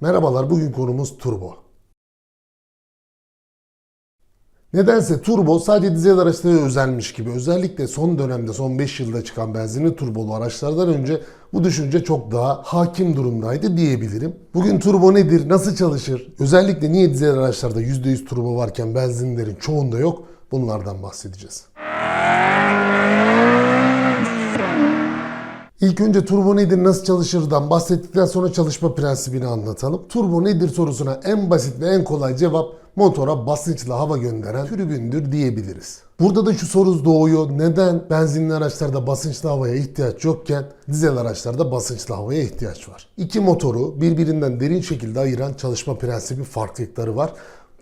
Merhabalar, bugün konumuz turbo. Nedense turbo sadece dizel araçlara özelmiş gibi. Özellikle son dönemde, son 5 yılda çıkan benzinli turbolu araçlardan önce bu düşünce çok daha hakim durumdaydı diyebilirim. Bugün turbo nedir, nasıl çalışır, özellikle niye dizel araçlarda %100 turbo varken benzinlerin çoğunda yok bunlardan bahsedeceğiz. İlk önce turbo nedir, nasıl çalışırdan bahsettikten sonra çalışma prensibini anlatalım. Turbo nedir sorusuna en basit ve en kolay cevap motora basınçla hava gönderen türbündür diyebiliriz. Burada da şu soru doğuyor. Neden benzinli araçlarda basınçlı havaya ihtiyaç yokken dizel araçlarda basınçlı havaya ihtiyaç var? İki motoru birbirinden derin şekilde ayıran çalışma prensibi farklılıkları var.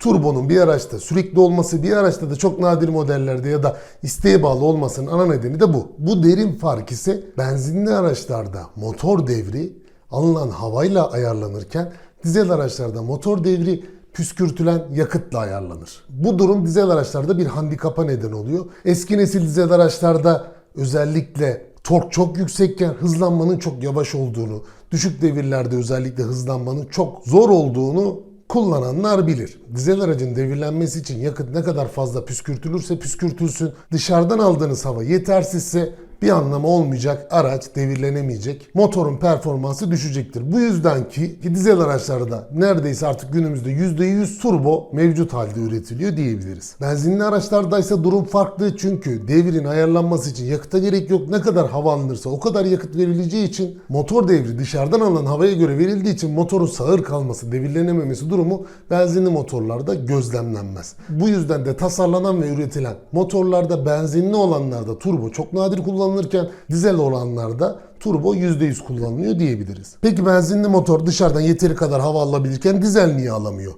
Turbonun bir araçta sürekli olması, bir araçta da çok nadir modellerde ya da isteğe bağlı olmasının ana nedeni de bu. Bu derin fark ise benzinli araçlarda motor devri alınan havayla ayarlanırken dizel araçlarda motor devri püskürtülen yakıtla ayarlanır. Bu durum dizel araçlarda bir handikapa neden oluyor. Eski nesil dizel araçlarda özellikle tork çok yüksekken hızlanmanın çok yavaş olduğunu, düşük devirlerde özellikle hızlanmanın çok zor olduğunu kullananlar bilir. Dizel aracın devirlenmesi için yakıt ne kadar fazla püskürtülürse püskürtülsün. Dışarıdan aldığınız hava yetersizse bir anlamı olmayacak. Araç devirlenemeyecek. Motorun performansı düşecektir. Bu yüzden ki, dizel araçlarda neredeyse artık günümüzde %100 turbo mevcut halde üretiliyor diyebiliriz. Benzinli araçlarda ise durum farklı çünkü devirin ayarlanması için yakıta gerek yok. Ne kadar hava alınırsa o kadar yakıt verileceği için motor devri dışarıdan alınan havaya göre verildiği için motorun sağır kalması, devirlenememesi durumu benzinli motorlarda gözlemlenmez. Bu yüzden de tasarlanan ve üretilen motorlarda benzinli olanlarda turbo çok nadir kullanılırken dizel olanlarda turbo %100 kullanılıyor diyebiliriz. Peki benzinli motor dışarıdan yeteri kadar hava alabilirken dizel niye alamıyor?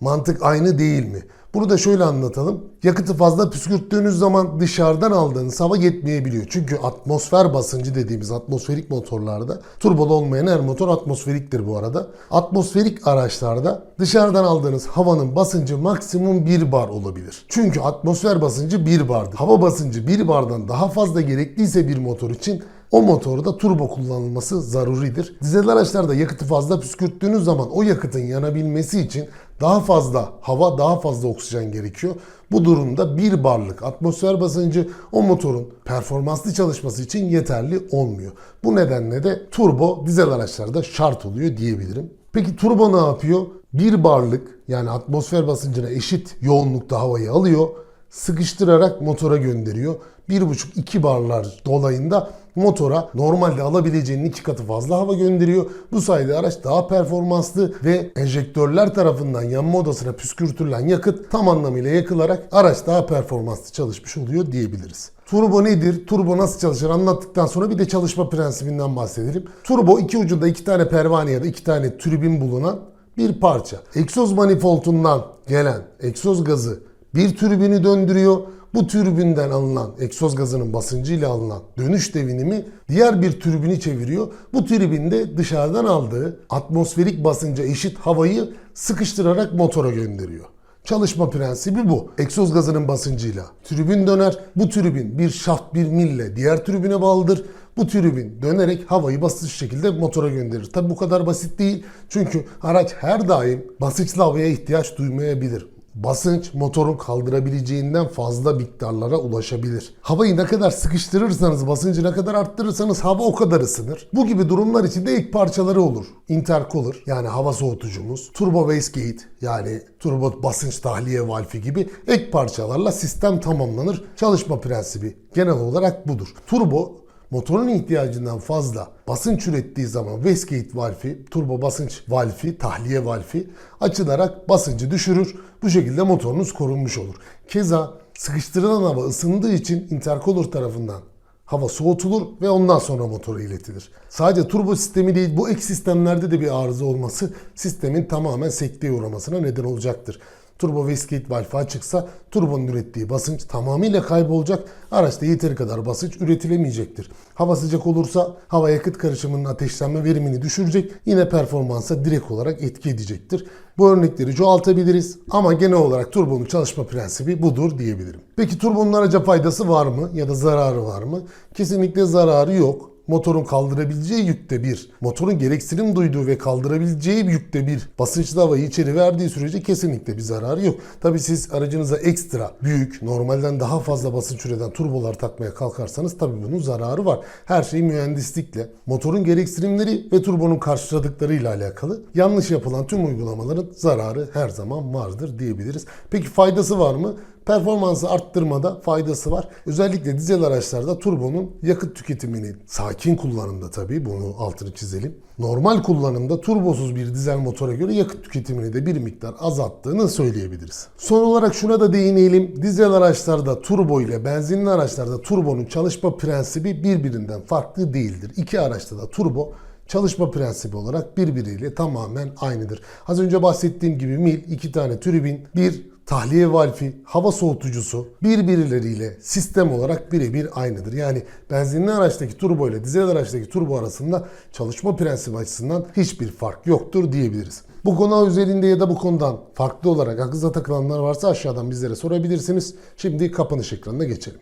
Mantık aynı değil mi? Bunu da şöyle anlatalım. Yakıtı fazla püskürttüğünüz zaman dışarıdan aldığınız hava yetmeyebiliyor. Çünkü atmosfer basıncı dediğimiz atmosferik motorlarda turbolu olmayan her motor atmosferiktir bu arada. Atmosferik araçlarda dışarıdan aldığınız havanın basıncı maksimum 1 bar olabilir. Çünkü atmosfer basıncı 1 bardır. Hava basıncı 1 bardan daha fazla gerekliyse bir motor için o motorda turbo kullanılması zaruridir. Dizel araçlarda yakıtı fazla püskürttüğünüz zaman o yakıtın yanabilmesi için daha fazla hava, daha fazla oksijen gerekiyor. Bu durumda bir barlık atmosfer basıncı o motorun performanslı çalışması için yeterli olmuyor. Bu nedenle de turbo dizel araçlarda şart oluyor diyebilirim. Peki turbo ne yapıyor? Bir barlık yani atmosfer basıncına eşit yoğunlukta havayı alıyor sıkıştırarak motora gönderiyor. 1,5-2 barlar dolayında motora normalde alabileceğinin iki katı fazla hava gönderiyor. Bu sayede araç daha performanslı ve enjektörler tarafından yanma odasına püskürtülen yakıt tam anlamıyla yakılarak araç daha performanslı çalışmış oluyor diyebiliriz. Turbo nedir? Turbo nasıl çalışır anlattıktan sonra bir de çalışma prensibinden bahsedelim. Turbo iki ucunda iki tane pervane ya da iki tane tribün bulunan bir parça. Egzoz manifoldundan gelen egzoz gazı bir türbini döndürüyor. Bu türbinden alınan egzoz gazının basıncıyla alınan dönüş devinimi diğer bir türbini çeviriyor. Bu türbinde dışarıdan aldığı atmosferik basınca eşit havayı sıkıştırarak motora gönderiyor. Çalışma prensibi bu. Egzoz gazının basıncıyla tribün döner. Bu tribün bir şaft bir mille diğer tribüne bağlıdır. Bu tribün dönerek havayı basınç şekilde motora gönderir. Tabi bu kadar basit değil. Çünkü araç her daim basınçlı havaya ihtiyaç duymayabilir basınç motorun kaldırabileceğinden fazla miktarlara ulaşabilir. Havayı ne kadar sıkıştırırsanız, basıncı ne kadar arttırırsanız hava o kadar ısınır. Bu gibi durumlar için de ek parçaları olur. Intercooler yani hava soğutucumuz, turbo wastegate yani turbo basınç tahliye valfi gibi ek parçalarla sistem tamamlanır. Çalışma prensibi genel olarak budur. Turbo motorun ihtiyacından fazla basınç ürettiği zaman wastegate valfi, turbo basınç valfi, tahliye valfi açılarak basıncı düşürür. Bu şekilde motorunuz korunmuş olur. Keza sıkıştırılan hava ısındığı için intercooler tarafından hava soğutulur ve ondan sonra motora iletilir. Sadece turbo sistemi değil bu ek sistemlerde de bir arıza olması sistemin tamamen sekteye uğramasına neden olacaktır. Turbo wastegate valfi açıksa turbonun ürettiği basınç tamamıyla kaybolacak. Araçta yeteri kadar basınç üretilemeyecektir. Hava sıcak olursa hava yakıt karışımının ateşlenme verimini düşürecek. Yine performansa direkt olarak etki edecektir. Bu örnekleri çoğaltabiliriz ama genel olarak turbonun çalışma prensibi budur diyebilirim. Peki turbonun araca faydası var mı ya da zararı var mı? Kesinlikle zararı yok. Motorun kaldırabileceği yükte bir, motorun gereksinim duyduğu ve kaldırabileceği yükte bir basınçlı havayı içeri verdiği sürece kesinlikle bir zararı yok. Tabi siz aracınıza ekstra büyük, normalden daha fazla basınç üreten turbolar takmaya kalkarsanız tabi bunun zararı var. Her şey mühendislikle, motorun gereksinimleri ve turbonun karşıladıklarıyla alakalı. Yanlış yapılan tüm uygulamaların zararı her zaman vardır diyebiliriz. Peki faydası var mı? Performansı arttırmada faydası var. Özellikle dizel araçlarda turbonun yakıt tüketimini sakin kullanımda tabii bunu altını çizelim. Normal kullanımda turbosuz bir dizel motora göre yakıt tüketimini de bir miktar azalttığını söyleyebiliriz. Son olarak şuna da değinelim. Dizel araçlarda turbo ile benzinli araçlarda turbonun çalışma prensibi birbirinden farklı değildir. İki araçta da turbo çalışma prensibi olarak birbiriyle tamamen aynıdır. Az önce bahsettiğim gibi mil iki tane tribün, bir tahliye valfi, hava soğutucusu birbirleriyle sistem olarak birebir aynıdır. Yani benzinli araçtaki turbo ile dizel araçtaki turbo arasında çalışma prensibi açısından hiçbir fark yoktur diyebiliriz. Bu konu üzerinde ya da bu konudan farklı olarak aklınıza takılanlar varsa aşağıdan bizlere sorabilirsiniz. Şimdi kapanış ekranına geçelim.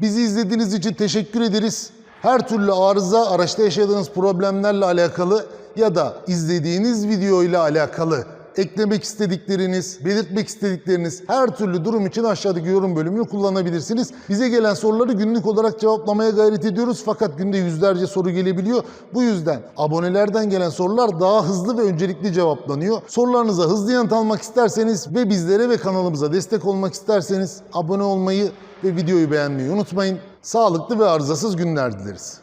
Bizi izlediğiniz için teşekkür ederiz. Her türlü arıza, araçta yaşadığınız problemlerle alakalı ya da izlediğiniz video ile alakalı eklemek istedikleriniz, belirtmek istedikleriniz her türlü durum için aşağıdaki yorum bölümünü kullanabilirsiniz. Bize gelen soruları günlük olarak cevaplamaya gayret ediyoruz fakat günde yüzlerce soru gelebiliyor. Bu yüzden abonelerden gelen sorular daha hızlı ve öncelikli cevaplanıyor. Sorularınıza hızlı yanıt almak isterseniz ve bizlere ve kanalımıza destek olmak isterseniz abone olmayı ve videoyu beğenmeyi unutmayın. Sağlıklı ve arızasız günler dileriz.